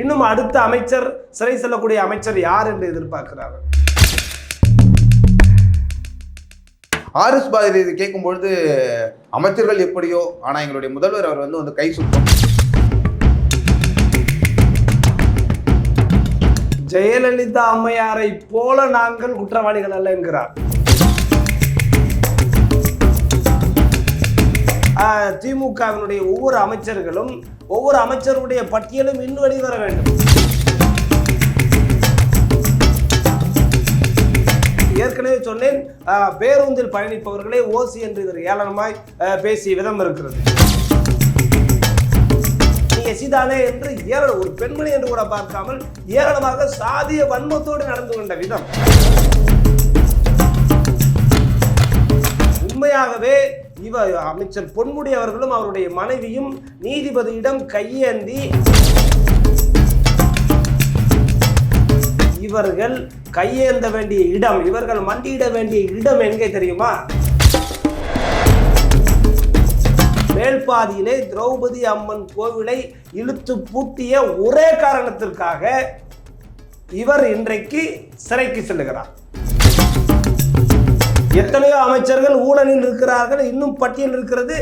இன்னும் அடுத்த அமைச்சர் சிறை செல்லக்கூடிய அமைச்சர் யார் என்று எதிர்பார்க்கிறார்கள் ஆர்எஸ் பாதிரி இது கேட்கும்பொழுது அமைச்சர்கள் எப்படியோ ஆனா எங்களுடைய முதல்வர் அவர் வந்து வந்து கை சுத்தம். ஜெயலலிதா அம்மையாரை போல நாங்கள் குற்றவாளிகள் அல்ல என்கிறார். திமுகவினுடைய ஒவ்வொரு அமைச்சர்களும் ஒவ்வொரு அமைச்சருடைய பட்டியலும் இன்னும் வெளிவர வேண்டும். ஏற்கனவே சொன்னேன் பேருந்தில் பயணிப்பவர்களே ஓசி என்று இவர் ஏளனமாய் பேசிய விதம் இருக்கிறது. எசிதானே என்று ஏளன ஒரு பெண்மணி என்று கூட பார்க்காமல் ஏளனமாக சாதிய வன்மத்தோடு நடந்து கொண்ட விதம். உண்மையாகவே இவ அமைச்சர் பொன்முடி அவர்களும் அவருடைய மனைவியும் நீதிபதியிடம் கையேந்தி இவர்கள் கையேந்த வேண்டிய இடம் இவர்கள் மண்டியிட வேண்டிய இடம் எங்கே தெரியுமா? மேல்பாதியிலே திரௌபதி அம்மன் கோவிலை இழுத்து பூட்டிய ஒரே காரணத்திற்காக இவர் இன்றைக்கு சிறைக்கு செல்லுகிறார். எத்தனையோ அமைச்சர்கள் ஊழலில் இருக்கிறார்கள் இன்னும் பட்டியல் இருக்கிறது.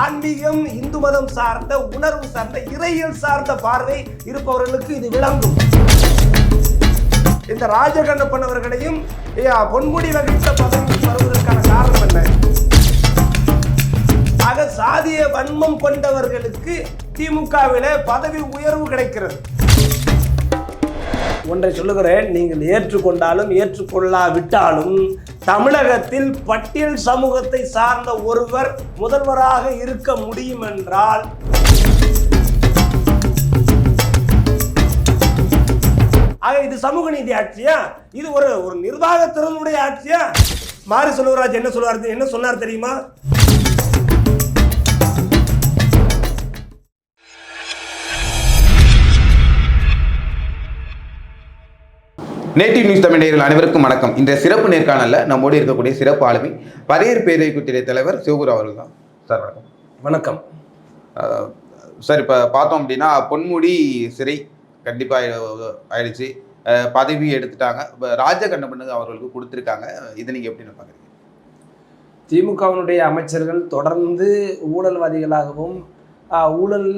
ஆன்மீகம் இந்து மதம் சார்ந்த உணர்வு சார்ந்த இறையியல் சார்ந்த பார்வை இருப்பவர்களுக்கு இது விளங்கும். இந்த ராஜகண்ணப்பன் அவர்களையும் பொன்முடி வகித்த பதவி வருவதற்கான காரணம் என்ன? ஆக சாதிய வன்மம் கொண்டவர்களுக்கு திமுகவில பதவி உயர்வு கிடைக்கிறது. ஒன்றை சொல்லுகிறேன். நீங்கள் ஏற்றுக்கொண்டாலும் ஏற்றுக்கொள்ளாவிட்டாலும் தமிழகத்தில் பட்டியல் சமூகத்தை சார்ந்த ஒருவர் முதல்வராக இருக்க முடியும் என்றால் ஆக இது சமூக நீதி ஆட்சியா? இது ஒரு ஒரு நிர்வாகத்திறனுடைய ஆட்சியா? மாரி செல்வராஜ் என்ன சொல்லுவார் என்ன சொன்னார் தெரியுமா? நேட்டிவ் நியூஸ் தமிழ் அனைவருக்கும் வணக்கம். இந்த சிறப்பு நேர்காணல்ல நம்மோடு இருக்கக்கூடிய சிறப்பு ஆளுமை பரையர் பேரை குத்திரை தலைவர் சிவகுரு அவர்கள் தான் சார் வணக்கம். வணக்கம். சார் இப்போ பார்த்தோம் அப்படின்னா பொன்முடி சிறை கண்டிப்பாக ஆயிடுச்சு. பதவி எடுத்துட்டாங்க. இப்ப ராஜகண்ணப்பண்ணு அவர்களுக்கு கொடுத்துருக்காங்க. இதை நீங்கள் எப்படி பார்க்குறீங்க? திமுகவினுடைய அமைச்சர்கள் தொடர்ந்து ஊழல்வாதிகளாகவும் ஊழல்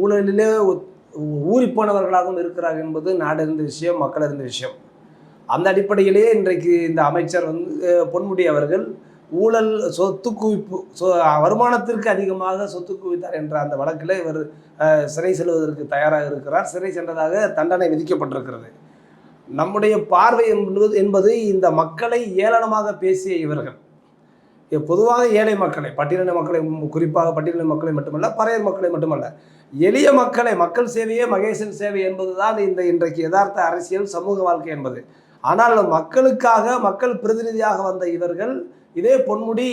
ஊழலிலே ஊறி போனவர்களாகவும் இருக்கிறார்கள் என்பது நாடு இருந்த விஷயம் மக்கள் இருந்த விஷயம். அந்த அடிப்படையிலேயே இன்றைக்கு இந்த அமைச்சர் வந்து பொன்முடி அவர்கள் ஊழல் சொத்து குவிப்பு சொ வருமானத்திற்கு அதிகமாக சொத்து குவித்தார் என்ற அந்த வழக்கில் இவர் சிறை செல்வதற்கு தயாராக இருக்கிறார். சிறை சென்றதாக தண்டனை விதிக்கப்பட்டிருக்கிறது. நம்முடைய பார்வை என்பது என்பது இந்த மக்களை ஏளனமாக பேசிய இவர்கள். பொதுவாக ஏழை மக்களை பட்டியலின மக்களை குறிப்பாக பட்டியலின மக்களை மட்டுமல்ல பறையர் மக்களை மட்டுமல்ல எளிய மக்களை மக்கள் சேவையே மகேசன் சேவை என்பதுதான் இந்த இன்றைக்கு யதார்த்த அரசியல் சமூக வாழ்க்கை என்பது. ஆனால் மக்களுக்காக மக்கள் பிரதிநிதியாக வந்த இவர்கள் இதே பொன்முடி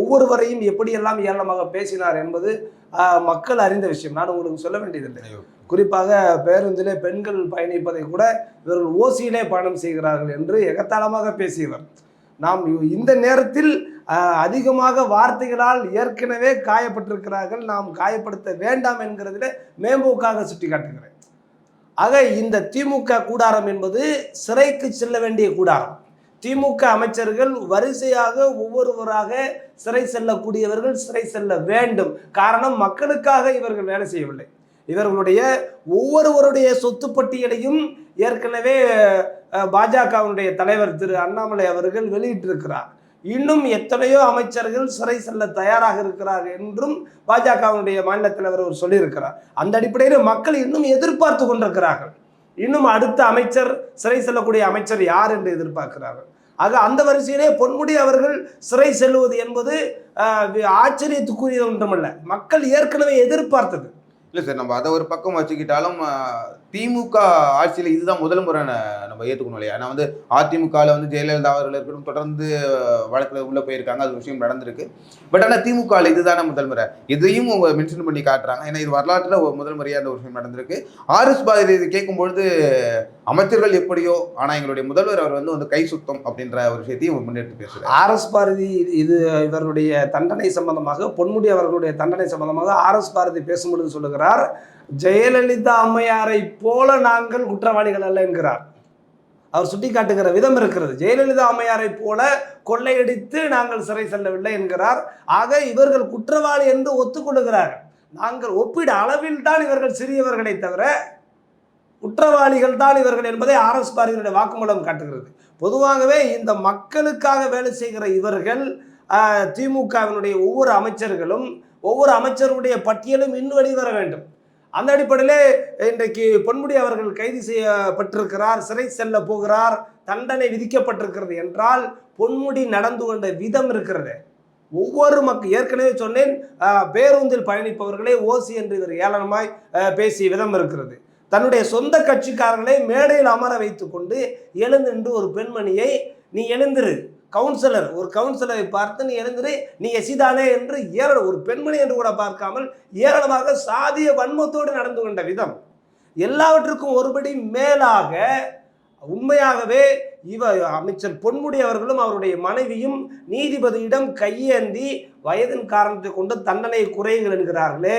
ஒவ்வொருவரையும் எப்படியெல்லாம் ஏளனமாக பேசினார் என்பது மக்கள் அறிந்த விஷயம். நான் உங்களுக்கு சொல்ல வேண்டியதில்லை. குறிப்பாக பேருந்திலே பெண்கள் பயணிப்பதை கூட இவர்கள் ஓசியிலே பயணம் செய்கிறார்கள் என்று எகத்தாளமாக பேசியவர். நாம் இந்த நேரத்தில் அதிகமாக வார்த்தைகளால் ஏற்கனவே காயப்பட்டிருக்கிறார்கள். நாம் காயப்படுத்த வேண்டாம் என்கிறதுல மேம்போக்காக சுட்டி காட்டுகிறேன் ஆக இந்த திமுக கூடாரம் என்பது சிறைக்கு செல்ல வேண்டிய கூடாரம். திமுக அமைச்சர்கள் வரிசையாக ஒவ்வொருவராக சிறை செல்லக்கூடியவர்கள் சிறை செல்ல வேண்டும். காரணம் மக்களுக்காக இவர்கள் வேலை செய்யவில்லை. இவர்களுடைய ஒவ்வொருவருடைய சொத்து பட்டியலையும் ஏற்கனவே பாஜகவுடைய பாஜகவினுடைய தலைவர் திரு அண்ணாமலை அவர்கள் வெளியிட்டிருக்கிறார். இன்னும் எத்தனையோ அமைச்சர்கள் சிறை செல்ல தயாராக இருக்கிறார்கள் என்றும் பாஜகவினுடைய மாநில தலைவர் அவர் சொல்லியிருக்கிறார். அந்த அடிப்படையில் மக்கள் இன்னும் எதிர்பார்த்து கொண்டிருக்கிறார்கள். இன்னும் அடுத்த அமைச்சர் சிறை செல்லக்கூடிய அமைச்சர் யார் என்று எதிர்பார்க்கிறார்கள். ஆக அந்த வரிசையிலே பொன்முடி அவர்கள் சிறை செல்வது என்பது ஆச்சரியத்துக்குரியது ஒன்றுமல்ல. மக்கள் ஏற்கனவே எதிர்பார்த்தது. இல்லை சார் நம்ம அதை ஒரு பக்கம் வச்சுக்கிட்டாலும் திமுக ஆட்சியில் இதுதான் முதல் முறை நம்ம ஏற்றுக்கணும் இல்லையா? ஏன்னா வந்து அதிமுகவில் வந்து ஜெயலலிதா அவர்கள் இருக்கட்டும் தொடர்ந்து வழக்கில் உள்ளே போயிருக்காங்க அது விஷயம் நடந்திருக்கு. பட் ஆனால் திமுகவில் இதுதானே முதல் முறை. இதையும் அவங்க மென்ஷன் பண்ணி காட்டுறாங்க. ஏன்னா இது வரலாற்றில் ஒரு முதல் முறையாக அந்த ஒரு விஷயம் நடந்திருக்கு. ஆர்எஸ் பாதிரி இது கேட்கும்பொழுது அமைச்சர்கள் எப்படியோ ஆனால் எங்களுடைய முதல்வர் அவர் வந்து வந்து கை சுத்தம் அப்படின்ற ஒரு விஷயத்தையும் முன்னெடுத்து பேசுகிறார் ஆர்எஸ் பாரதி இது இவருடைய தண்டனை சம்பந்தமாக பொன்முடி அவர்களுடைய தண்டனை சம்பந்தமாக ஆர்எஸ் பாரதி பேசும்பொழுது சொல்லுகிறார் சொல்லுகிறார் ஜெயலலிதா அம்மையாரை போல நாங்கள் குற்றவாளிகள் அல்ல என்கிறார். அவர் சுட்டிக்காட்டுகிற விதம் இருக்கிறது. ஜெயலலிதா அம்மையாரை போல கொள்ளையடித்து நாங்கள் சிறை செல்லவில்லை என்கிறார். ஆக இவர்கள் குற்றவாளி என்று ஒத்துக்கொள்கிறார் நாங்கள் ஒப்பிட அளவில் தான் இவர்கள் சிறியவர்களை தவிர குற்றவாளிகள் தான் இவர்கள் என்பதை ஆர்எஸ் பாரதியினுடைய வாக்குமூலம் காட்டுகிறது. பொதுவாகவே இந்த மக்களுக்காக வேலை செய்கிற இவர்கள் திமுகவினுடைய ஒவ்வொரு அமைச்சர்களும் ஒவ்வொரு அமைச்சருடைய பட்டியலும் இன்னும் வெளிவர வேண்டும். அந்த அடிப்படையிலே இன்றைக்கு பொன்முடி அவர்கள் கைது செய்யப்பட்டிருக்கிறார் சிறை செல்ல போகிறார் தண்டனை விதிக்கப்பட்டிருக்கிறது என்றால் பொன்முடி நடந்து கொண்ட விதம் இருக்கிறது. ஒவ்வொரு மக்கள் ஏற்கனவே சொன்னேன் பேருந்தில் பயணிப்பவர்களே ஓசி என்று இவர் ஏளனமாய் பேசிய விதம் இருக்கிறது. தன்னுடைய சொந்த கட்சிக்காரர்களை மேடையில் அமர வைத்துக்கொண்டு எழுந்து நின்று ஒரு பெண்மணியை நீ எழுந்திரு. கவுன்சிலர் ஒரு கவுன்சிலரை பார்த்து நீ எழுந்திரு. நீ எசிதானே என்று ஏற ஒரு பெண்மணி என்று கூட பார்க்காமல் ஏராளமாக சாதிய வன்மத்தோடு நடந்து கொண்ட விதம். எல்லாவற்றுக்கும் ஒருபடி மேலாக உண்மையாகவே இவ அமைச்சர் பொன்முடி அவர்களும் அவருடைய மனைவியும் நீதிபதியிடம் கையேந்தி வயதின் காரணத்தை கொண்டு தண்டனை குறையுங்கள் என்கிறார்களே.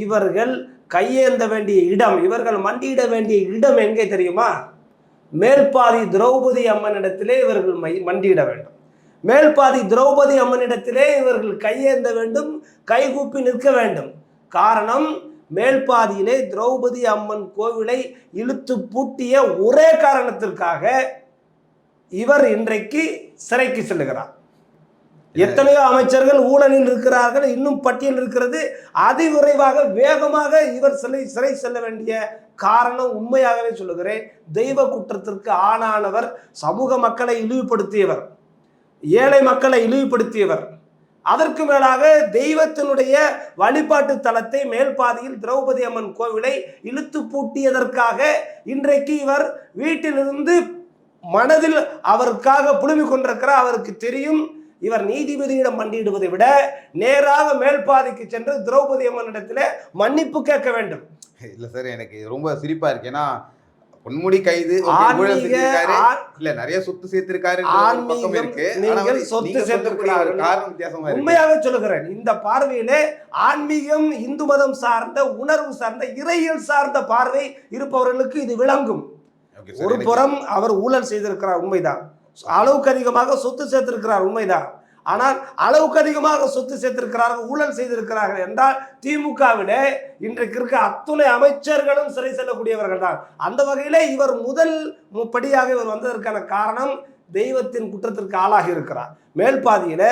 இவர்கள் கையேந்த வேண்டிய இடம் இவர்கள் மண்டியிட வேண்டிய இடம் எங்கே தெரியுமா? மேல்பாதி திரௌபதி அம்மனிடத்திலே இவர்கள் மை மண்டியிட வேண்டும். மேல்பாதி திரௌபதி அம்மனிடத்திலே இவர்கள் கையேந்த வேண்டும் கைகூப்பி நிற்க வேண்டும். காரணம் மேல்பாதியிலே திரௌபதி அம்மன் கோவிலை இழுத்து பூட்டிய ஒரே காரணத்திற்காக இவர் இன்றைக்கு சிறைக்கு செல்லுகிறார். எத்தனையோ அமைச்சர்கள் ஊழலில் இருக்கிறார்கள் இன்னும் பட்டியல் இருக்கிறது. அதிவிரைவாக வேகமாக இவர் சிலை சிறை செல்ல வேண்டிய காரணம் உண்மையாகவே சொல்லுகிறேன். தெய்வ குற்றத்திற்கு ஆளானவர் சமூக மக்களை இழிவுபடுத்தியவர் ஏழை மக்களை இழிவுபடுத்தியவர். அதற்கு மேலாக தெய்வத்தினுடைய வழிபாட்டு தலத்தை மேல்பாதியில் திரௌபதி அம்மன் கோவிலை இழுத்து பூட்டியதற்காக இன்றைக்கு இவர் வீட்டிலிருந்து மனதில் அவருக்காக புழுமி கொண்டிருக்கிறார். அவருக்கு தெரியும் இவர் நீதிபதியிடம் மண்டியிடுவதை விட நேராக மேல்பாதிக்கு சென்று திரௌபதி அம்மனிடத்தில் மன்னிப்பு கேட்க வேண்டும். இல்ல சார் எனக்கு ரொம்ப சிரிப்பா இருக்கு. ஏன்னா பொன்முடி கைது இல்ல நிறைய சொத்து சேர்த்திருக்காரு நீங்கள் சொத்து இருக்கு. உண்மையாக சொல்லுகிறேன். இந்த பார்வையிலே ஆன்மீகம் இந்து மதம் சார்ந்த உணர்வு சார்ந்த இறையியல் சார்ந்த பார்வை இருப்பவர்களுக்கு இது விளங்கும். ஒரு புறம் அவர் ஊழல் செய்திருக்கிறார் உண்மைதான். அளவுக்கு அதிகமாக சொத்து சேர்த்திருக்கிறார் உண்மைதான். ஆனால் அளவுக்கு அதிகமாக சொத்து சேர்த்திருக்கிறார்கள் ஊழல் செய்திருக்கிறார்கள் என்றால் திமுகவிட இன்றைக்கு இருக்க அத்துணை அமைச்சர்களும் சிறை செல்லக்கூடியவர்கள் தான். அந்த வகையிலே இவர் முதல் படியாக இவர் வந்ததற்கான காரணம் தெய்வத்தின் குற்றத்திற்கு ஆளாகி இருக்கிறார். மேல்பாதியில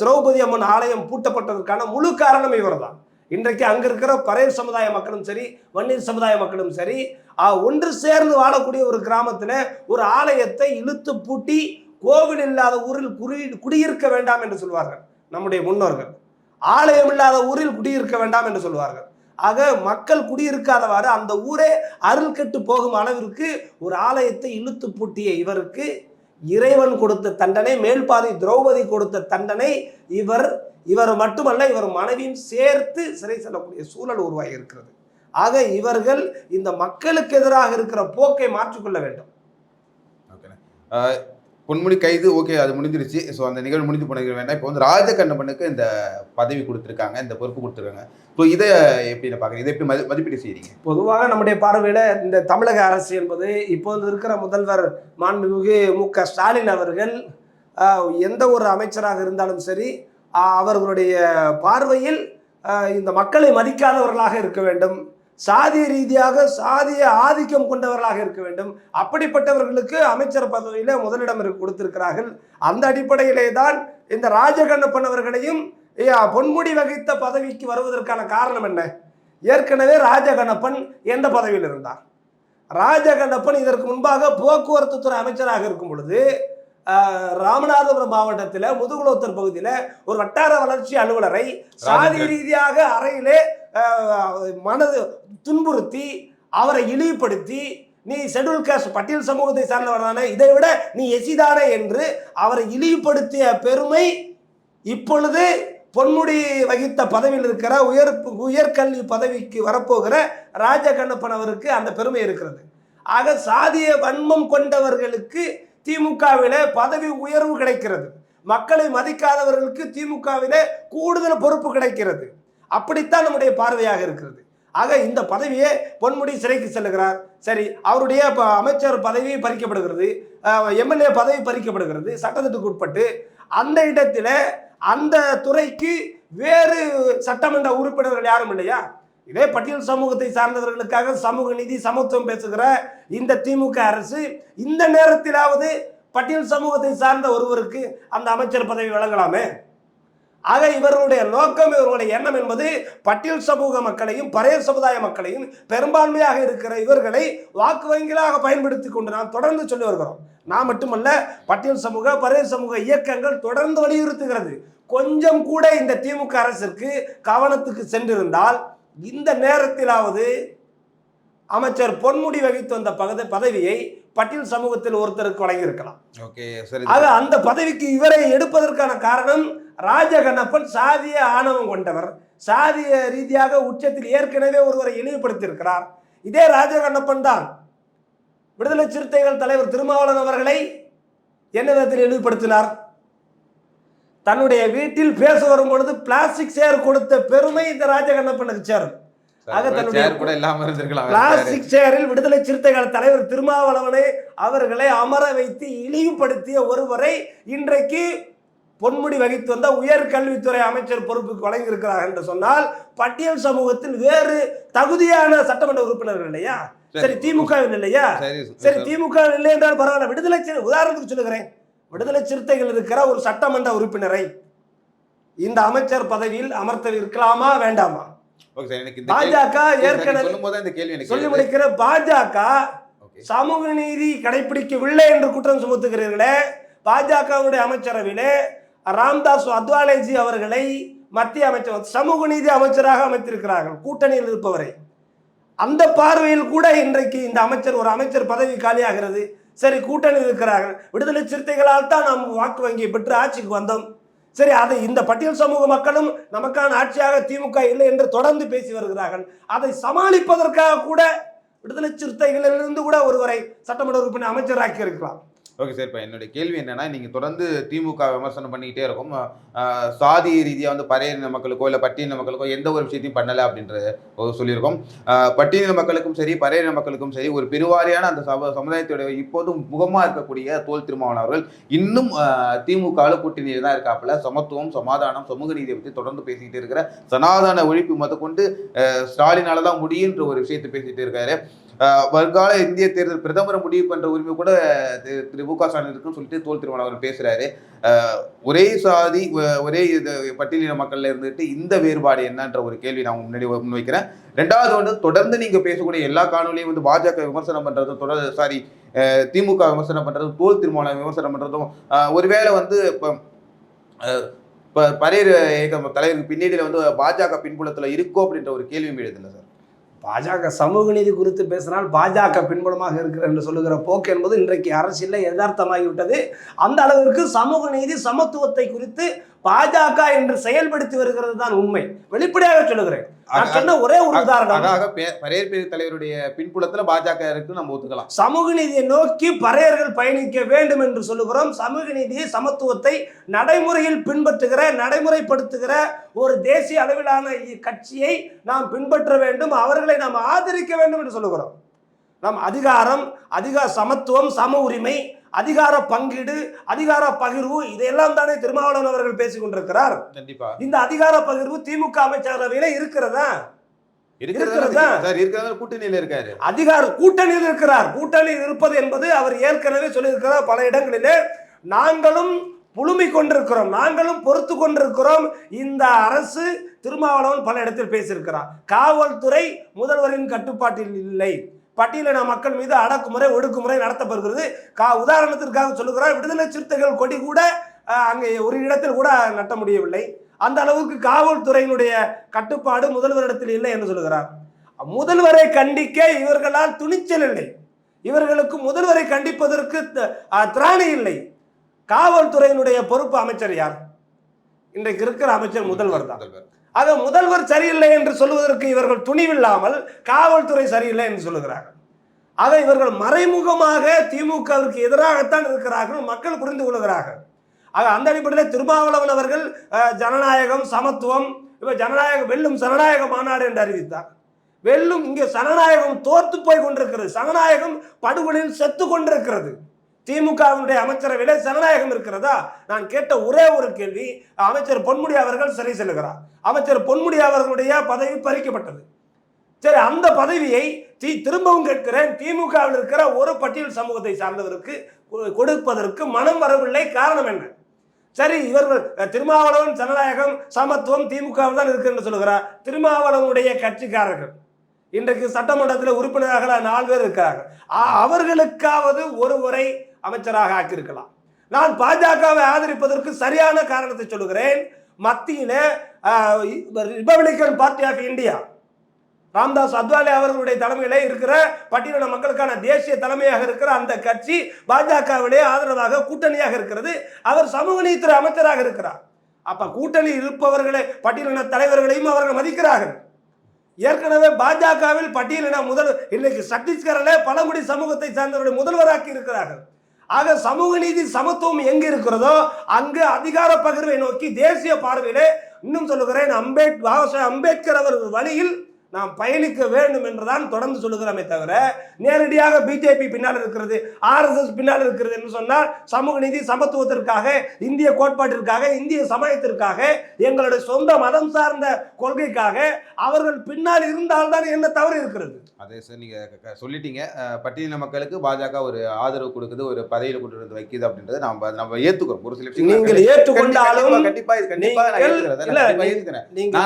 திரௌபதி அம்மன் ஆலயம் பூட்டப்பட்டதற்கான முழு காரணம் இவர் தான் இன்றைக்கு அங்க இருக்கிற பறையர் சமுதாய மக்களும் சரி வன்னியர் சமுதாய மக்களும் சரி ஒன்று சேர்ந்து வாழக்கூடிய ஒரு கிராமத்தில் ஒரு ஆலயத்தை இழுத்து பூட்டி கோவில் இல்லாத ஊரில் குறி குடியிருக்க வேண்டாம் என்று சொல்வார்கள் நம்முடைய முன்னோர்கள். ஆலயம் இல்லாத ஊரில் குடியிருக்க வேண்டாம் என்று சொல்வார்கள். ஆக மக்கள் குடியிருக்காதவாறு அந்த ஊரே அருள் கெட்டு போகும் அளவிற்கு ஒரு ஆலயத்தை இழுத்து பூட்டிய இவருக்கு இறைவன் கொடுத்த தண்டனை மேல்பாதி திரௌபதி கொடுத்த தண்டனை இவர் இவர் மட்டுமல்ல இவர் மனைவியும் சேர்த்து சிறை செல்லக்கூடிய சூழல் உருவாகி இருக்கிறது. ஆக இவர்கள் இந்த மக்களுக்கு எதிராக இருக்கிற போக்கை மாற்றிக்கொள்ள வேண்டும். பொன்முடி கைது ஓகே அது முடிஞ்சிருச்சு. ஸோ அந்த நிகழ்வு முடிஞ்சு போன வேண்டாம். இப்போ வந்து ராஜகண்ணப்பனுக்கு இந்த பதவி கொடுத்துருக்காங்க இந்த பொறுப்பு கொடுத்துருக்காங்க. ஸோ இதை எப்படி பார்க்குறீங்க இதை எப்படி மதி மதிப்பீடு செய்றீங்க? பொதுவாக நம்முடைய பார்வையில் இந்த தமிழக அரசு என்பது இப்போது இருக்கிற முதல்வர் மாண்புமிகு மு. க. ஸ்டாலின் அவர்கள் எந்த ஒரு அமைச்சராக இருந்தாலும் சரி அவர்களுடைய பார்வையில் இந்த மக்களை மதிக்காதவர்களாக இருக்க வேண்டும். சாதிய ரீதியாக சாதிய ஆதிக்கம் கொண்டவர்களாக இருக்க வேண்டும். அப்படிப்பட்டவர்களுக்கு அமைச்சர் பதவியில முதலிடம் கொடுத்திருக்கிறார்கள். அந்த அடிப்படையிலே தான் இந்த ராஜகண்ணப்பன் அவர்களையும் பொன்முடி வகித்த பதவிக்கு வருவதற்கான காரணம் என்ன? ஏற்கனவே ராஜகண்ணப்பன் எந்த பதவியில் இருந்தார்? ராஜகண்ணப்பன் இதற்கு முன்பாக போக்குவரத்து துறை அமைச்சராக இருக்கும் பொழுது ஆஹ், ராமநாதபுரம் மாவட்டத்தில் முதுகுளத்தூர் பகுதியில் ஒரு வட்டார வளர்ச்சி அலுவலரை சாதி. ரீதியாக அறையிலே மனது துன்புறுத்தி அவரை இழிவுபடுத்தி நீ ஷெட்யூல் காஸ்ட் பட்டியல் சமூகத்தை சார்ந்தவர் தானே இதை விட நீ எசிதானே என்று அவரை இழிவுபடுத்திய பெருமை இப்பொழுது பொன்முடி வகித்த பதவியில் இருக்கிற உயர் உயர்கல்வி பதவிக்கு வரப்போகிற ராஜகண்ணப்பன் அவருக்கு அந்த பெருமை இருக்கிறது. ஆக சாதிய வன்மம் கொண்டவர்களுக்கு திமுகவில பதவி உயர்வு கிடைக்கிறது. மக்களை மதிக்காதவர்களுக்கு திமுகவில கூடுதல் பொறுப்பு கிடைக்கிறது. அப்படித்தான் நம்முடைய பார்வையாக இருக்கிறது. ஆக இந்த பதவியே பொன்முடி சிறைக்கு செல்லுகிறார். சரி அவருடைய அமைச்சர் பதவி பறிக்கப்படுகிறது. எம்எல்ஏ பதவி பறிக்கப்படுகிறது. சட்டத்திற்கு உட்பட்டு அந்த இடத்துல அந்த துறைக்கு வேறு சட்டமன்ற உறுப்பினர்கள் யாரும் இல்லையா? இதே பட்டியல் சமூகத்தை சார்ந்தவர்களுக்காக சமூக நீதி சமத்துவம் பேசுகிற இந்த திமுக அரசு இந்த நேரத்திலாவது பட்டியல் சமூகத்தை சார்ந்த ஒருவருக்கு அந்த அமைச்சர் பதவி வழங்கலாமே? ஆக இவர்களுடைய நோக்கம் இவர்களுடைய எண்ணம் என்பது பட்டியல் சமூக மக்களையும் பழைய சமுதாய மக்களையும் பெரும்பான்மையாக இருக்கிற இவர்களை வாக்கு வங்கிகளாக பயன்படுத்தி கொண்டு நாம் தொடர்ந்து சொல்லி வருகிறோம். நான் மட்டுமல்ல பட்டியல் சமூக பழைய சமூக இயக்கங்கள் தொடர்ந்து வலியுறுத்துகிறது. கொஞ்சம் கூட இந்த திமுக அரசிற்கு கவனத்துக்கு சென்றிருந்தால் இந்த நேரத்திலாவது அமைச்சர் பொன்முடி வகித்து வந்த பகுதி பதவியை பட்டியல் சமூகத்தில் ஒருத்தருக்கு வழங்கியிருக்கலாம். ஆக அந்த பதவிக்கு இவரை எடுப்பதற்கான காரணம் ராஜகண்ணப்பன் சாதிய ஆணவம் கொண்டவர். சாதிய ரீதியாக உச்சத்தில் ஏற்கனவே ஒருவரை இழிவுபடுத்தியிருக்கிறார். இதே ராஜகண்ணப்பன் தான். விடுதலை சிறுத்தைகள் தலைவர் திருமாவளவன் அவர்களை என்ன விதத்தில் இழிவுபடுத்தினார்? தன்னுடைய வீட்டில் பேச வரும் பொழுது பிளாஸ்டிக் சேர் கொடுத்த பெருமை இந்த ராஜகண்ணப்பனுக்கு சேரும். ஆக தன்னுடைய பிளாஸ்டிக் சேரில் விடுதலை சிறுத்தைகள் தலைவர் திருமாவளவனை அவர்களை அமர வைத்து இழிவுபடுத்திய ஒருவரை இன்றைக்கு பொன்முடி வகித்து வந்த உயர்கல்வித்துறை அமைச்சர் பொறுப்புக்கு வழங்கியிருக்கிறார் என்று சொன்னால் பட்டியல் சமூகத்தில் வேறு தகுதியான சட்டமன்ற உறுப்பினர்கள் இல்லையா? சரி திமுக இல்லையா? சரி திமுக இல்லை என்றால் பரவாயில்ல. விடுதலை உதாரணத்துக்கு சொல்லுகிறேன். விடுதலை சிறுத்தைகள் இருக்கிற ஒரு சட்டமன்ற உறுப்பினரை இந்த அமைச்சர் பதவியில் அமர்த்த இருக்கலாமா வேண்டாமா? பாஜக ஏற்கனவே சொல்லி. முடிக்கிற பாஜக. சமூக நீதி கடைபிடிக்கவில்லை என்று குற்றம் சுமத்துகிறீர்களே பாஜகவுடைய அமைச்சரவையிலே ராம்தாஸ் அத்வாலேஜி அவர்களை மத்திய அமைச்சர் சமூக நீதி அமைச்சராக அமைத்திருக்கிறார்கள் கூட்டணியில் இருப்பவரை. அந்த பார்வையில் கூட இன்றைக்கு இந்த அமைச்சர் ஒரு அமைச்சர் பதவி காலியாகிறது. சரி கூட்டணி இருக்கிறார்கள். விடுதலை சிறுத்தைகளால் தான் நாம் வாக்கு வங்கியை பெற்று ஆட்சிக்கு வந்தோம். சரி அதை இந்த பட்டியல் சமூக மக்களும் நமக்கான ஆட்சியாக திமுக இல்லை என்று தொடர்ந்து பேசி வருகிறார்கள். அதை சமாளிப்பதற்காக கூட விடுதலை சிறுத்தைகளிலிருந்து கூட ஒருவரை சட்டமன்ற உறுப்பினர் அமைச்சராக்கி இருக்கலாம் ஓகே சார் இப்போ என்னுடைய கேள்வி என்னன்னா நீங்கள் தொடர்ந்து திமுக விமர்சனம் பண்ணிக்கிட்டே இருக்கும். சாதி ரீதியாக வந்து பறையின மக்களுக்கோ இல்லை பட்டியலின மக்களுக்கோ எந்த ஒரு விஷயத்தையும் பண்ணலை அப்படின்றது சொல்லியிருக்கோம். ஆஹ் பட்டியலின மக்களுக்கும் சரி பறையின மக்களுக்கும் சரி ஒரு பெருவாரியான அந்த சம சமுதாயத்துடைய இப்போதும் முகமாக இருக்கக்கூடிய தோல் திருமாவளவன் அவர்கள் இன்னும் திமுகவில் கூட்டணியில் தான் இருக்காப்புல. சமத்துவம் சமாதானம் சமூக நீதியை பற்றி தொடர்ந்து பேசிக்கிட்டு இருக்கிற சனாதன ஒழிப்பு முதற்கொண்டு கொண்டு ஸ்டாலினால தான் முடியுன்ற ஒரு விஷயத்தை பேசிட்டு இருக்காரு. வருங்கால இந்திய தேர்தல் பிரதமரை முடிவு பண்ற உரிமை கூட திரு திரு மு க ஸ்டாலின் இருக்குன்னு சொல்லிட்டு தோல் திருமணம் அவர் பேசுறாரு. ஒரே சாதி ஒரே இது பட்டியலின மக்கள்ல இருந்துட்டு இந்த வேறுபாடு என்னன்ற ஒரு கேள்வி நான் முன்னாடி முன்வைக்கிறேன். ரெண்டாவது வந்து தொடர்ந்து நீங்க பேசக்கூடிய எல்லா காணொலியும் வந்து பாஜக விமர்சனம் பண்றதும் தொடர் சாரி திமுக விமர்சனம் பண்றதும் தோல் திருமணம் விமர்சனம் பண்றதும் ஒருவேளை வந்து இப்போ இப்போ பரையர் இயக்கம் தலைவருக்கு பின்னணியில வந்து பாஜக பின்புலத்துல இருக்கோ அப்படின்ற ஒரு கேள்வியும் எழுதுல சார். பாஜக சமூக நீதி குறித்து பேசினால் பாஜக பின்புலமாக இருக்கிற என்று சொல்லுகிற போக்கு என்பது இன்றைக்கு அரசியலில் யதார்த்தமாகிவிட்டது. அந்த அளவிற்கு சமூக நீதி சமத்துவத்தை குறித்து பாஜக என்று செயல்படுத்தி வருகிறது தான் உண்மை. வெளிப்படையாக சொல்லுகிறேன். நான் சொன்ன ஒரே ஒரு உதாரணம். பரையர் பிரிவு தலைவருடைய பின்புலத்துல பாஜக இருக்கு நம்ம ஒத்துக்கலாம். சமூக நீதியை நோக்கி பறையர்கள் பயணிக்க வேண்டும் என்று சொல்லுகிறோம். சமூக நீதியை சமத்துவத்தை நடைமுறையில் பின்பற்றுகிற நடைமுறைப்படுத்துகிற ஒரு தேசிய அளவிலான கட்சியை நாம் பின்பற்ற வேண்டும். அவர்களை நாம் ஆதரிக்க வேண்டும் என்று சொல்லுகிறோம். நாம் அதிகாரம் அதிகார சமத்துவம் சம உரிமை அதிகார பங்கீடு அதிகார பகிர்வு இதையெல்லாம் தானே திருமாவளவன் அவர்கள் பேசிக் கொண்டிருக்கிறார். கண்டிப்பா. இந்த அதிகார பகிர்வு திமுக அமைச்சரவையில இருக்கிறதா? கூட்டணியில இருக்காரு. அதிகார கூட்டணியில் இருக்கிறார். கூட்டணியில் இருப்பது என்பது அவர் ஏற்கனவே சொல்லியிருக்கிறார் பல இடங்களிலே. நாங்களும் புழுமிக் கொண்டிருக்கிறோம். நாங்களும் பொறுத்து கொண்டிருக்கிறோம். இந்த அரசு திருமாவளவன் பல இடத்தில் பேசியிருக்கிறார். காவல்துறை முதல்வரின் கட்டுப்பாட்டில் இல்லை. பட்டியலின மக்கள் மீது அடக்குமுறை ஒடுக்குமுறை நடத்தப்படுகிறது. கா உதாரணத்திற்காக சொல்லுகிறார் விடுதலை சிறுத்தைகள் கொடி கூட அங்கே ஒரு இடத்தில் கூட நட்ட முடியவில்லை. அந்த அளவுக்கு காவல்துறையினுடைய கட்டுப்பாடு முதல்வரிடத்தில் இல்லை என்று சொல்லுகிறார். முதல்வரை கண்டிக்க இவர்களால் துணிச்சல் இல்லை. இவர்களுக்கு முதல்வரை கண்டிப்பதற்கு திராணி இல்லை. காவல்துறையினுடைய பொறுப்பு அமைச்சர் யார்? இன்றைக்கு இருக்கிற அமைச்சர் முதல்வர் தான். அதை முதல்வர் சரியில்லை என்று சொல்வதற்கு இவர்கள் துணிவில்லாமல் காவல்துறை சரியில்லை என்று சொல்லுகிறார்கள். அதை இவர்கள் மறைமுகமாக திமுகவிற்கு எதிராகத்தான் இருக்கிறார்கள் மக்கள் புரிந்து கொள்கிறார்கள். ஆக அந்த அடிப்படையில் திருமாவளவன் அவர்கள் ஜனநாயகம் சமத்துவம் இப்போ ஜனநாயகம் வெல்லும் ஜனநாயக மாநாடு என்று அறிவித்தார். வெல்லும் இங்கே சனநாயகம் தோர்த்து போய் கொண்டிருக்கிறது. சனநாயகம் படுகொலையில் செத்து கொண்டிருக்கிறது. திமுகவினுடைய அமைச்சரவையில சனநாயகம் இருக்கிறதா? நான் கேட்ட ஒரே ஒரு கேள்வி அமைச்சர் பொன்முடி அவர்கள் சிறை செல்லுகிறார். அமைச்சர் பொன்முடி அவர்களுடைய பதவி பறிக்கப்பட்டது. சரி அந்த பதவியை தி திரும்பவும் கேட்கிறேன். திமுகவில் இருக்கிற ஒரு பட்டியல் சமூகத்தை சார்ந்தவருக்கு கொ- கொடுப்பதற்கு மனம் வரவில்லை. காரணம் என்ன? சரி இவர்கள் திருமாவளவன் ஜனநாயகம் சமத்துவம் திமுகவில் தான் இருக்குன்னு சொல்லுகிறார். திருமாவளவனுடைய கட்சிக்காரர்கள். இன்றைக்கு சட்டமன்றத்தில் உறுப்பினராக நாலு பேர் இருக்கிறார்கள் அவர்களுக்காவது ஒரு முறை அமைச்சராக ஆக்கியிருக்கலாம். நான் பாஜகவை ஆதரிப்பதற்கு சரியான காரணத்தை சொல்லுகிறேன். மத்தியில Republican party of India Ramdas Athawale அவர்களுடைய தலைமையிலே இருக்கிற பட்டியலின மக்களுக்கான தேசிய தலைமையாக இருக்கிற அந்த கட்சி பாஜகவிலே ஆதரவாக கூட்டணியாக இருக்கிறது. அவர் சமூக நீதித்துறை அமைச்சராக இருக்கிறார். அப்ப கூட்டணி இருப்பவர்களை பட்டியலின தலைவர்களையும் அவர்கள் மதிக்கிறார்கள். ஏற்கனவே பாஜகவில் பட்டியலின முதல் இன்னைக்கு சத்தீஸ்கரில் பழங்குடி சமூகத்தை சார்ந்தவருடைய முதல்வராக்கி இருக்கிறார்கள். ஆக சமூக நீதி சமத்துவம் எங்க இருக்கிறதோ அங்கு அதிகார பகிர்வை நோக்கி தேசிய பார்வையிலே இன்னும் சொல்லுகிறேன் அம்பேத் பாபா அம்பேத்கர் அவர் வழியில் நாம் பயணிக்க வேண்டும் என்றுதான் தொடர்ந்து சொல்லுகிறோமே தவிர நேரடியாக பிஜேபி பின்னால் இருக்கிறது ஆர்எஸ்எஸ் பின்னால் இருக்கிறது என்று சொன்னால் சமூக நீதி சமத்துவத்திற்காக இந்திய கோட்பாட்டிற்காக இந்திய சமயத்திற்காக எங்களுடைய சொந்த மதம் சார்ந்த கொள்கைக்காக அவர்கள் பின்னால் இருந்தால்தான் என்ன தவறு இருக்கிறது. அதே சார் நீங்க க- க- சொல்லிட்டீங்க. அஹ், பட்டியலின மக்களுக்கு பாஜக ஒரு ஆதரவு கொடுக்குது ஒரு பதவியில கொண்டு வந்து வைக்குது அப்படின்றத நம்ம நம்ம ஏத்துக்கிறோம். ஒரு சில நீங்கள் ஏற்றுக்கொண்டாலும் கண்டிப்பா இது கண்டிப்பா நான் நீங்கள்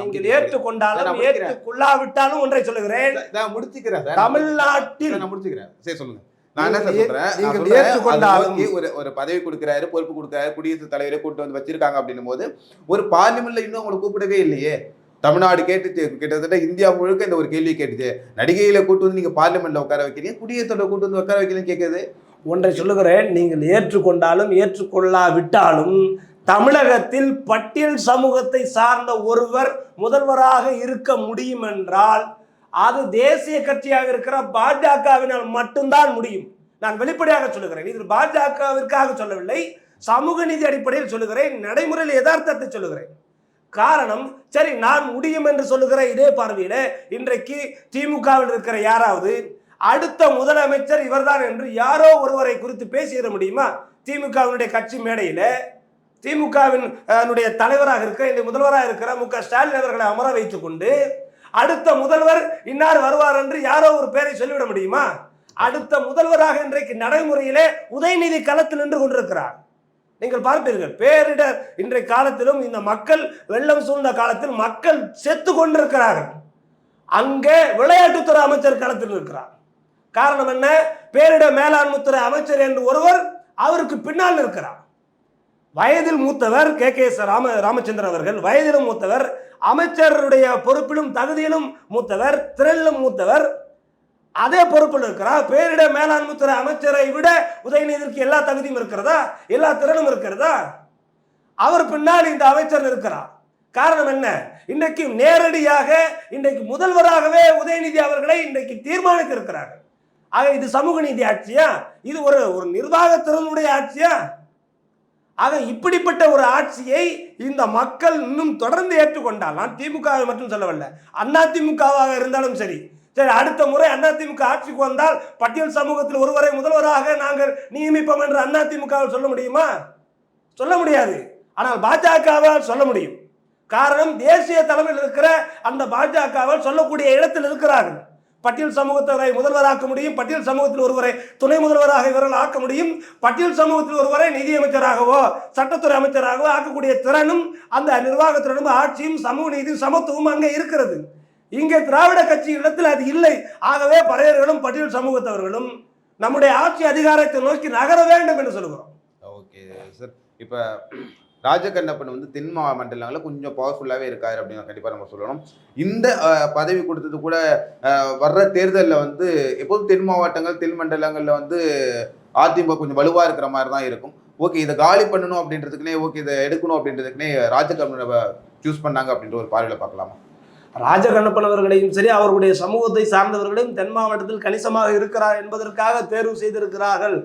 நீங்கள் நீங்கள். ஏற்றுக்கொண்டாலும் ஏற்றுக்கொள்ளாவிட்டாலும் ஒன்றை சொல்லுகிறேன். நான் முடிச்சுக்கிறேன் தமிழ்நாட்டில். நான் முடிச்சுக்கிறேன். சரி சொல்லுங்க. நான் என்ன சார் சொல்றேன்? ஒரு ஒரு பதவி கொடுக்குறாரு பொறுப்பு கொடுக்குறாரு குடியரசுத் தலைவரை கூட்டு வந்து வச்சிருக்காங்க அப்படின்னும் போது ஒரு பார்லிமெண்ட்ல இன்னும் உங்களை கூப்பிடவே இல்லையே. தமிழ்நாடு கேட்டுச்சு கிட்டத்தட்ட இந்தியா முழுக்க இந்த ஒரு கேள்வி கேட்டுச்சு. நடிகைகளை கூட்டு வந்து நீங்க பார்லிமெண்ட்ல உட்கார வைக்கிறீங்க குடியரசுத் தலைவர் கூட்டு வந்து உட்கார வைக்கிறீங்கன்னு கேட்குது ஒன்றை சொல்லுகிறேன் நீங்கள் ஏற்றுக்கொண்டாலும் ஏற்றுக்கொள்ளாவிட்டாலும் தமிழகத்தில் பட்டியல் சமூகத்தை சார்ந்த ஒருவர் முதல்வராக இருக்க முடியும் என்றால் அது தேசிய கட்சியாக இருக்கிற பாஜகவினால் மட்டும்தான் முடியும். நான் வெளிப்படையாக சொல்லுகிறேன். இது பாஜகவிற்காக சொல்லவில்லை சமூக நீதி அடிப்படையில் சொல்லுகிறேன் நடைமுறையில் யதார்த்தத்தை சொல்லுகிறேன். காரணம் சரி நான் முடியும் என்று சொல்லுகிற இதே பார்வையில இன்றைக்கு திமுகவில் இருக்கிற யாராவது அடுத்த முதலமைச்சர் இவர்தான் என்று யாரோ ஒருவரை குறித்து பேசிட முடியுமா? திமுகவினுடைய கட்சி மேடையில திமுகவின் தலைவராக இருக்கிற இந்த முதல்வராக இருக்கிற மு. க. ஸ்டாலின் அவர்களை அமர வைத்துக் கொண்டு அடுத்த முதல்வர் இன்னார் வருவார் என்று யாரோ ஒரு பேரை சொல்லிவிட முடியுமா? அடுத்த முதல்வராக இன்றைக்கு நடைமுறையிலே உதயநிதி களத்தில் நின்று கொண்டிருக்கிறார். நீங்கள் பார்ப்பீர்கள் பேரிடர் இன்றைய காலத்திலும் இந்த மக்கள் வெள்ளம் சூழ்ந்த காலத்தில் மக்கள் செத்து கொண்டிருக்கிறார்கள். அங்கே விளையாட்டுத்துறை அமைச்சர் களத்தில் இருக்கிறார் காரணம் என்ன? பேரிடர் மேலாண்மைத்துறை அமைச்சர் என்று ஒருவர் அவருக்கு பின்னால் இருக்கிறார் வயதில் மூத்தவர் K. K. S. Rama Ramachandran அவர்கள் வயதிலும் மூத்தவர் அமைச்சருடைய பொறுப்பிலும் தகுதியிலும் மூத்தவர் திறனிலும் மூத்தவர். அதே பொறுப்பில் இருக்கிறார். பேரிடர் மேலாண்மைத்துறை அமைச்சரை விட உதயநிதிக்கு எல்லா தகுதியும் இருக்கிறதா? எல்லா திறனும் இருக்கிறதா? அவர் பின்னால் இந்த அமைச்சர் இருக்கிறார் காரணம் என்ன? இன்றைக்கு நேரடியாக இன்றைக்கு முதல்வராகவே உதயநிதி அவர்களை இன்றைக்கு தீர்மானித்து இருக்கிறார்கள் ஆக இது சமூக நீதி ஆட்சியா? இது ஒரு ஒரு நிர்வாகத்திறனுடைய ஆட்சியா? ஆக இப்படிப்பட்ட ஒரு ஆட்சியை இந்த மக்கள் இன்னும் தொடர்ந்து ஏற்றுக்கொண்டால் நான் திமுகவை மட்டும் சொல்லவில்லை அண்ணா திமுகவாக இருந்தாலும் சரி. சரி அடுத்த முறை அண்ணா திமுக ஆட்சிக்கு வந்தால் பட்டியல் சமூகத்தில் ஒருவரை முதல்வராக நாங்கள் நியமிப்போம் என்று அண்ணா சொல்ல முடியுமா? சொல்ல முடியாது. ஆனால் பாஜகவால் சொல்ல முடியும். காரணம் தேசிய தலைமையில் இருக்கிற அந்த பாஜகவால் சொல்லக்கூடிய இடத்தில் இருக்கிறார்கள். பட்டியல் சமூகத்தவரை முதல்வராக்க முடியும் பட்டியல் சமூகத்தில் ஒருவரை துணை முதல்வராக இவர்கள் ஆக்க முடியும். பட்டியல் சமூகத்தில் ஒருவரை நிதியமைச்சராகவோ சட்டத்துறை அமைச்சராகவோ ஆக்கக்கூடிய திறனும் அந்த நிர்வாகத்திறனும் ஆட்சியும் சமூக நீதியும் சமத்துவமும் அங்கே இருக்கிறது. இங்கே திராவிட கட்சி இடத்தில் அது இல்லை. ஆகவே பறையர்களும் பட்டியல் சமூகத்தவர்களும் நம்முடைய ஆட்சி அதிகாரத்தை நோக்கி நகர வேண்டும் என்று சொல்கிறோம் ஓகே சார். இப்போ ராஜகண்ணப்பன் வந்து தென் மண்டலங்களில் கொஞ்சம் பவர்ஃபுல்லாகவே இருக்காரு அப்படின்னு கண்டிப்பாக நம்ம சொல்லணும். இந்த பதவி கொடுத்தது கூட வர்ற தேர்தலில் வந்து எப்போதும் தென் மாவட்டங்கள் தென் மண்டலங்களில் வந்து அதிமுக கொஞ்சம் வலுவாக இருக்கிற மாதிரி தான் இருக்கும். ஓகே இதை காலி பண்ணணும் அப்படின்றதுக்குனே ஓகே இதை எடுக்கணும் அப்படின்றதுக்குனே ராஜகண்ணனை சூஸ் பண்ணாங்க அப்படின்ற ஒரு பார்வையில் பார்க்கலாமா? ராஜகண்ணப்பன் அவர்களையும் சரி அவர்களுடைய சமூகத்தை சார்ந்தவர்களையும் தென் மாவட்டத்தில் கணிசமாக இருக்கிறார் என்பதற்காக தேர்வு செய்திருக்கிறார்கள்.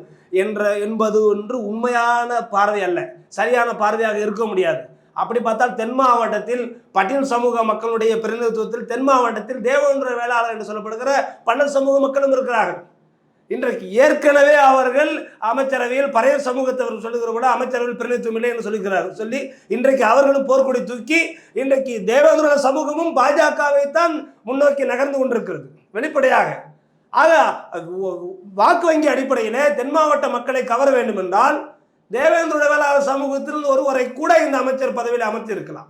என்ற என்பது ஒன்று உண்மையான பார்வை அல்ல. சரியான பார்வையாக இருக்க முடியாது. அப்படி பார்த்தால் தென் மாவட்டத்தில் பட்டியல் சமூக மக்களுடைய பிரதிநிதித்துவத்தில் தென் மாவட்டத்தில் தேவேந்திர வேளாளர் என்று சொல்லப்படுகிற பன்னல் சமூக மக்களும் இருக்கிறார்கள். இன்றைக்கு ஏற்கனவே அவர்கள் அமைச்சரவையில் பழைய சமூகத்தவர் சொல்லுகிற கூட அமைச்சரவையில் பிரதிநிதித்துவம் இல்லை என்று சொல்லுகிறார் சொல்லி இன்றைக்கு அவர்களும் போர்க்கொடி தூக்கி இன்றைக்கு தேவேந்திர சமூகமும் பாஜகவை தான் முன்னோக்கி நகர்ந்து கொண்டிருக்கிறது. வெளிப்படையாக. ஆக வாக்கு வங்கி அடிப்படையிலே தென் மாவட்ட மக்களை கவர வேண்டும் என்றால் தேவேந்திர வேளாளர் சமூகத்தில் ஒருவரை கூட இந்த அமைச்சர் பதவியில் அமைச்சிருக்கலாம்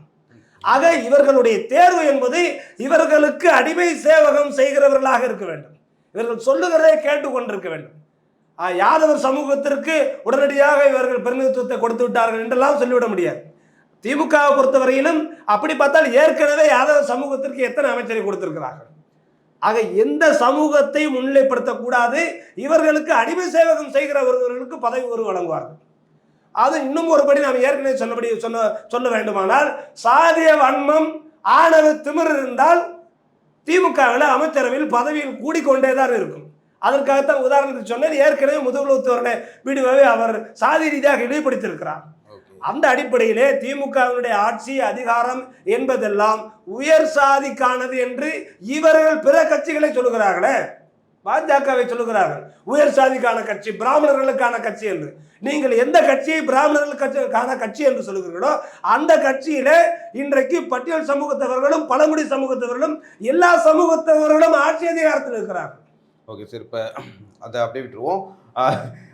ஆக இவர்களுடைய தேர்வு என்பது இவர்களுக்கு அடிமை சேவகம் செய்கிறவர்களாக இருக்க வேண்டும். இவர்கள் சொல்லுகிறதை கேட்டுக்கொண்டிருக்க வேண்டும். யாதவர் சமூகத்திற்கு உடனடியாக இவர்கள் பிரதிநிதித்துவத்தை கொடுத்து விட்டார்கள் என்றெல்லாம் சொல்லிவிட முடியாது. திமுகவை பொறுத்தவரையிலும் அப்படி பார்த்தால் ஏற்கனவே யாதவர் சமூகத்திற்கு எத்தனை அமைச்சரை கொடுத்திருக்கிறார்கள்? ஆக எந்த சமூகத்தை முன்னிலைப்படுத்தக்கூடாது? இவர்களுக்கு அடிமை சேவகம் செய்கிறவர்களுக்கு பதவி ஒரு வழங்குவார்கள். அது இன்னும் ஒருபடி நாம் ஏற்கனவே சொன்னபடி சொன்ன சொல்ல வேண்டுமானால் சாதிய வன்மம் ஆணவ திமிர் இருந்தால் திமுகவில் அமைச்சரவையில் பதவியில் கூடிக்கொண்டே தான் இருக்கும். அதற்காகத்தான் உதாரணத்துக்கு சொன்னேன் ஏற்கனவே முதுகுலத்துவருடைய வீடியோவை அவர் சாதி ரீதியாக இழிவுபடுத்தியிருக்கிறார் அந்த அடிப்படையிலே திமுகவினுடைய ஆட்சி அதிகாரம் என்பதெல்லாம் உயர் சாதிக்கானது என்று இவர்கள் பிற கட்சிகளை சொல்லுகிறார்களே. பாஜகவை சொல்லுகிறார்கள். உயர் சாதிக்கான கட்சி பிராமணர்களுக்கான கட்சி என்று. நீங்கள் எந்த கட்சியை பிராமணர்களுக்கான கட்சி என்று சொல்லுகிறீர்களோ அந்த கட்சியில இன்றைக்கு பட்டியல் சமூகத்தவர்களும் பழங்குடி சமூகத்தவர்களும் எல்லா சமூகத்தவர்களும் ஆட்சி அதிகாரத்தில் இருக்கிறார்கள். ஓகே சார் இப்போ அதை அப்படியே விட்டுருவோம்.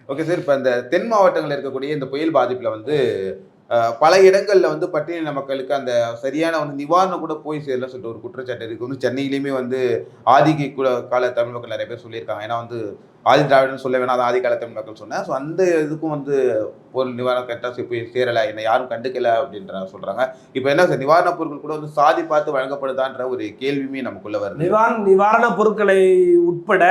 ஓகே சார் இப்போ இந்த தென் மாவட்டங்களில் இருக்கக்கூடிய இந்த புயல் பாதிப்பில் வந்து ஆஹ், பல இடங்களில் வந்து பட்டியலின மக்களுக்கு அந்த சரியான வந்து நிவாரணம் கூட போய் சேரல சொல்லிட்டு ஒரு குற்றச்சாட்டு இருக்குது வந்து சென்னையிலையுமே வந்து ஆதிக்க கூட கால தமிழ் மக்கள் நிறைய பேர் சொல்லியிருக்காங்க. ஏன்னா வந்து ஆதி திராவிடன்னு சொல்ல வேணாம் அது ஆதி கால தமிழ் மக்கள் சொன்னேன் ஸோ அந்த இதுக்கும் வந்து பொருள் நிவாரணம் கரெக்டாக போய் சேரலை. என்னை யாரும் கண்டுக்கல அப்படின்ற சொல்றாங்க. இப்போ என்ன சார் நிவாரணப் பொருட்கள் கூட வந்து சாதி பார்த்து வழங்கப்படுதான்ற ஒரு கேள்வியுமே நமக்குள்ள வருது. நிவாரண நிவாரணப் பொருட்களை உட்பட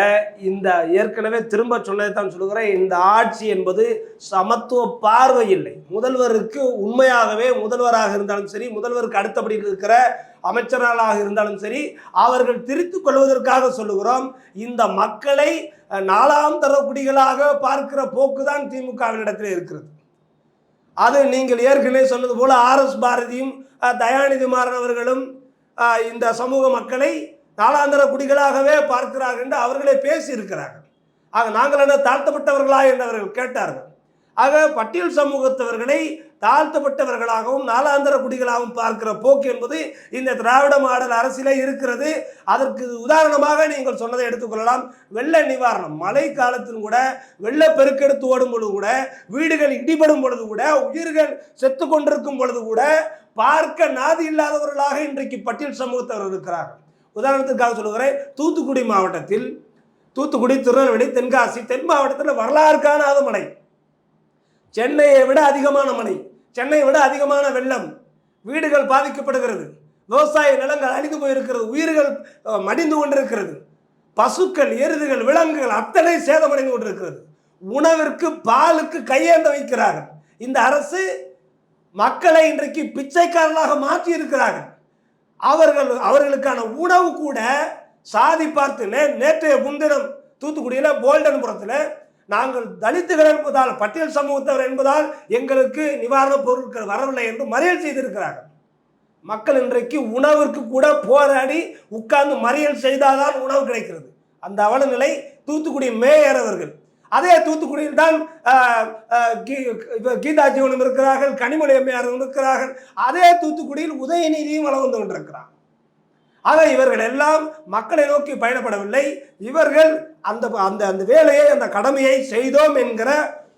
இந்த ஏற்கனவே திரும்ப சொன்னதை தான் சொல்லுகிறேன். இந்த ஆட்சி என்பது சமத்துவ பார்வை இல்லை. முதல்வருக்கு உண்மையாகவே முதல்வராக இருந்தாலும் சரி முதல்வருக்கு அடுத்தபடி இருக்கிற அமைச்சர்களாக இருந்தாலும் சரி அவர்கள் திருத்திக் கொள்வதற்காக சொல்லுகிறோம் இந்த மக்களை நாலாம் தர குடிகளாக பார்க்கிற போக்குதான் திமுகவினிடத்தில் இருக்கிறது. அது நீங்கள் ஏற்கனவே சொன்னது போல ஆர் எஸ் பாரதியும் தயாநிதி மாறன் அவர்களும் இந்த சமூக மக்களை நாலாந்தர குடிகளாகவே பார்க்கிறார்கள் என்று அவர்களே பேசியிருக்கிறார்கள். ஆக நாங்கள் என்ன தாழ்த்தப்பட்டவர்களா என்று அவர்கள் கேட்டார்கள். ஆக பட்டியல் சமூகத்தவர்களை தாழ்த்தப்பட்டவர்களாகவும் நாலாந்திர குடிகளாகவும் பார்க்கிற போக்கு என்பது இந்த திராவிட மாடல் அரசியலே இருக்கிறது. அதற்கு உதாரணமாக நீங்கள் சொன்னதை எடுத்துக்கொள்ளலாம் வெள்ள நிவாரணம் மழை காலத்திலும் கூட வெள்ள பெருக்கெடுத்து ஓடும் பொழுது கூட வீடுகள் இடிபடும் பொழுது கூட உயிர்கள் செத்து கொண்டிருக்கும் பொழுது கூட பார்க்க நாதி இல்லாதவர்களாக இன்றைக்கு பட்டியல் சமூகத்தவர் இருக்கிறார்கள். உதாரணத்துக்காக சொல்லுகிறேன். தூத்துக்குடி மாவட்டத்தில் தூத்துக்குடி திருநெல்வேலி தென்காசி தென் மாவட்டத்தில் வரலாறு காணாத மழை சென்னையை விட அதிகமான மழை சென்னையை விட அதிகமான வெள்ளம். வீடுகள் பாதிக்கப்படுகிறது. விவசாய நிலங்கள் அழிந்து போயிருக்கிறது. உயிர்கள் மடிந்து கொண்டிருக்கிறது. பசுக்கள் எருதுகள் விலங்குகள் அத்தனை சேதமடைந்து கொண்டிருக்கிறது. உணவிற்கு பாலுக்கு கையேந்த வைக்கிறார்கள். இந்த அரசு மக்களை இன்றைக்கு பிச்சைக்காரர்களாக மாற்றி இருக்கிறார்கள் அவர்கள் அவர்களுக்கான உணவு கூட சாதி பார்த்து நே நேற்றைய முன்தினம் தூத்துக்குடியில் போல்டன்புரத்தில் நாங்கள் தலித்துகள் என்பதால் பட்டியல் சமூகத்தவர் என்பதால் எங்களுக்கு நிவாரணப் பொருட்கள் வரவில்லை என்று மறியல் செய்திருக்கிறார்கள். மக்கள் இன்றைக்கு உணவிற்கு கூட போராடி உட்கார்ந்து மறியல் செய்தால்தான் உணவு கிடைக்கிறது. அந்த அவல நிலை தூத்துக்குடி மேயர் அவர்கள். அதே தூத்துக்குடியில் தான் கீ- கீதா இருக்கிறார்கள் கனிமொழி அம்மையாரும் இருக்கிறார்கள். அதே தூத்துக்குடியில் உதயநிதியும் வளர்ந்து கொண்டிருக்கிறார். ஆக இவர்கள் எல்லாம் மக்களை நோக்கி பயணப்படவில்லை. இவர்கள் அந்த அந்த அந்த வேலையை அந்த கடமையை செய்தோம் என்கிற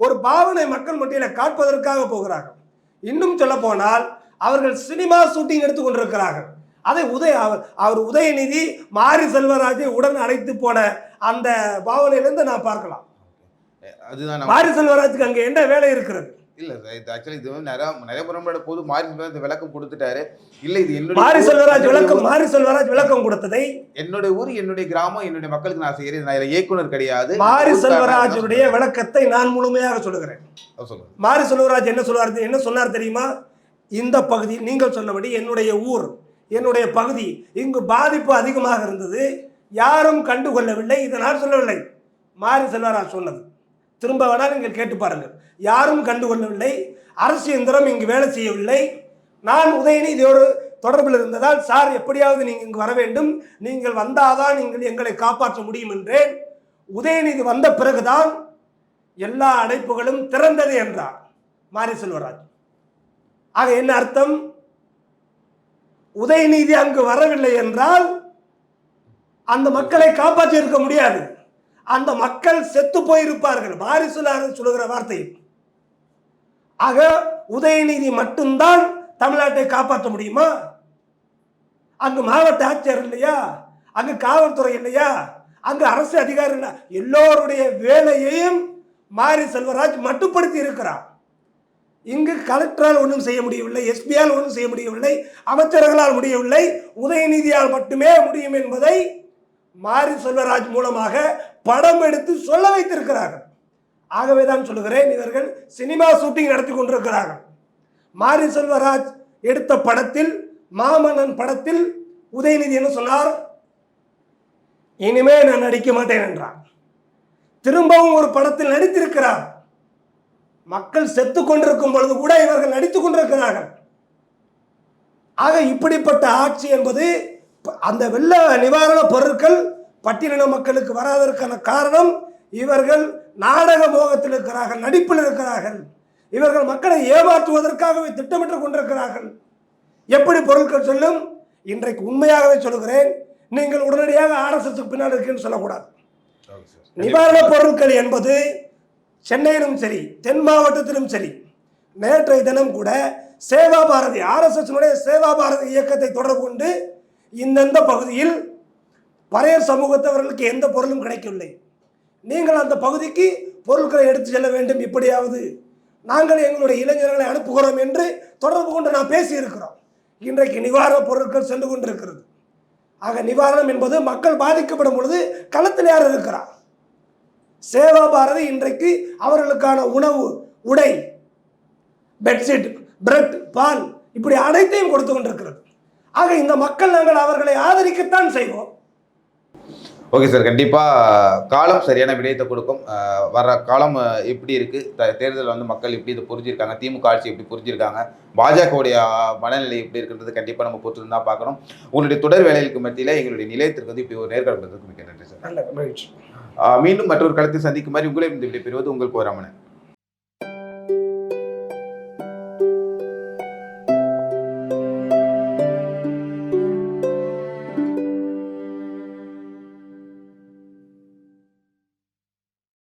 ஒரு பாவனை மக்கள் மத்தியில் காட்பதற்காக போகிறார்கள். இன்னும் சொல்ல போனால் அவர்கள் சினிமா ஷூட்டிங் எடுத்துக் கொண்டிருக்கிறார்கள். அதை உதய அவர் அவர் உதயநிதி மாரி செல்வராஜை உடன் அழைத்து போன அந்த பாவனையிலிருந்து நான் பார்க்கலாம். மாரி செல்வராஜுக்கு அங்கே என்ன வேலை இருக்கிறது? இல்ல சார் இது ஆக்சுவலி இது வந்து நிறைய நிறைய முரண்பாடு போது மாறி செல்வராஜ் விளக்கம் கொடுத்துட்டாரு. இல்ல இது என்னுடைய மாரி செல்வராஜ் விளக்கம் மாரி செல்வராஜ் விளக்கம் கொடுத்ததை என்னுடைய ஊர் என்னுடைய கிராமம் என்னுடைய மக்களுக்கு நான் செய்யறேன். நான் இயக்குனர் கிடையாது. மாரி செல்வராஜனுடைய விளக்கத்தை நான் முழுமையாக சொல்லுகிறேன். மாரி செல்வராஜ் என்ன சொல்வார் என்ன சொன்னார் தெரியுமா? இந்த பகுதி நீங்கள் சொன்னபடி என்னுடைய ஊர் என்னுடைய பகுதி இங்கு பாதிப்பு அதிகமாக இருந்தது. யாரும் கண்டுகொள்ளவில்லை இதை நான் சொல்லவில்லை. மாரி செல்வராஜ் சொன்னது. திரும்ப வேணால் நீங்கள் கேட்டு பாருங்கள். யாரும் கண்டுகொள்ளவில்லை. அரசு இயந்திரம் இங்கு வேலை செய்யவில்லை. நான் உதயநிதியோடு தொடர்பில் இருந்ததால் சார் எப்படியாவது நீங்கள் இங்கு வர வேண்டும். நீங்கள் வந்தாதான் நீங்கள் எங்களை காப்பாற்ற முடியும் என்றேன். உதயநிதி வந்த பிறகுதான் எல்லா அடைப்புகளும் திறந்தது என்றார் மாரி செல்வராஜ். ஆக என்ன அர்த்தம்? உதயநிதி அங்கு வரவில்லை என்றால் அந்த மக்களை காப்பாற்றி இருக்க முடியாது. அந்த மக்கள் செத்து போயிருப்பார்கள். வாரிசுலாறு சொல்லுகிற வார்த்தை ஆக உதயநிதி மட்டும்தான் தமிழ்நாட்டை காப்பாற்ற முடியுமா? அங்கு மாவட்ட ஆட்சியர் இல்லையா? அங்கு காவல்துறை இல்லையா? அங்கு அரசு அதிகாரி இல்லை. எல்லோருடைய வேலையையும் மாரி செல்வராஜ் மட்டுப்படுத்தி இருக்கிறார். இங்கு கலெக்டரால் ஒன்றும் செய்ய முடியவில்லை எஸ்பியால் ஒன்றும் செய்ய முடியவில்லை அமைச்சர்களால் முடியவில்லை உதயநிதியால் மட்டுமே முடியும் என்பதை மாரி செல்வராஜ் மூலமாக படம் எடுத்து சொல்ல வைத்திருக்கிறார்கள். ஆகவே தான் சொல்லுகிறேன் இவர்கள் சினிமா ஷூட்டிங் நடத்தி கொண்டிருக்கிறார்கள். மாரி செல்வராஜ் எடுத்த படத்தில் மாமன்னன் படத்தில் உதயநிதி என்ன சொன்னார்? இனிமே நான் நடிக்க மாட்டேன் என்றார். திரும்பவும் ஒரு படத்தில் நடித்திருக்கிறார். மக்கள் செத்து கொண்டிருக்கும் பொழுது கூட இவர்கள் நடித்துக் கொண்டிருக்கிறார்கள். ஆக இப்படிப்பட்ட ஆட்சி என்பது அந்த வெள்ள நிவாரண பொருட்கள் பட்டியலின மக்களுக்கு வராததற்கான காரணம் இவர்கள் நாடக மோகத்தில் இருக்கிறார்கள் நடிப்பில் இருக்கிறார்கள். இவர்கள் மக்களை ஏமாற்றுவதற்காகவே திட்டமிட்டு கொண்டிருக்கிறார்கள். எப்படி பொருட்கள் சொல்லும்? இன்றைக்கு உண்மையாகவே சொல்லுகிறேன். நீங்கள் உடனடியாக ஆர்எஸ்எஸ்க்கு பின்னால் இருக்குன்னு சொல்லக்கூடாது. நிவாரணப் பொருட்கள் என்பது சென்னையிலும் சரி தென் மாவட்டத்திலும் சரி நேற்றைய தினம் கூட சேவா பாரதி ஆர்எஸ்எஸ்னுடைய சேவா பாரதி இயக்கத்தை தொடர்பு கொண்டு இந்தந்த பகுதியில் பறையர் சமூகத்தவர்களுக்கு எந்த பொருளும் கிடைக்கவில்லை. நீங்கள் அந்த பகுதிக்கு பொருட்களை எடுத்து செல்ல வேண்டும் இப்படியாவது. நாங்கள் எங்களுடைய இளைஞர்களை அனுப்புகிறோம் என்று தொடர்பு கொண்டு நான் பேசியிருக்கிறோம். இன்றைக்கு நிவாரணப் பொருட்கள் சென்று கொண்டிருக்கிறது. ஆக நிவாரணம் என்பது மக்கள் பாதிக்கப்படும் பொழுது களத்தில் யார் இருக்கிறார் சேவா பாரதி இன்றைக்கு அவர்களுக்கான உணவு உடை பெட்ஷீட் பிரெட் பால் இப்படி அனைத்தையும் கொடுத்து கொண்டிருக்கிறது. ஆக இந்த மக்கள் நாங்கள் அவர்களை ஆதரிக்கத்தான் செய்வோம். ஓகே சார் கண்டிப்பாக காலம் சரியான விடயத்தை கொடுக்கும். வர்ற காலம் எப்படி இருக்குது த தேர்தலில் வந்து மக்கள் எப்படி இதை புரிஞ்சிருக்காங்க. திமுக ஆட்சி எப்படி புரிஞ்சிருக்காங்க. பாஜகவுடைய மனநிலை எப்படி இருக்குன்றது கண்டிப்பாக நம்ம பொறுத்து தான் பார்க்கணும். உங்களுடைய தொடர் வேலைகளுக்கு மத்தியில் எங்களுடைய நிலையத்திற்கு வந்து இப்படி ஒரு நேர்காணல் மிக்க நன்றி சார் மீண்டும் மற்றொரு களத்தை சந்திக்கும் மாதிரி உங்களை இந்த விடைபெறுவது உங்கள் கோராமனன்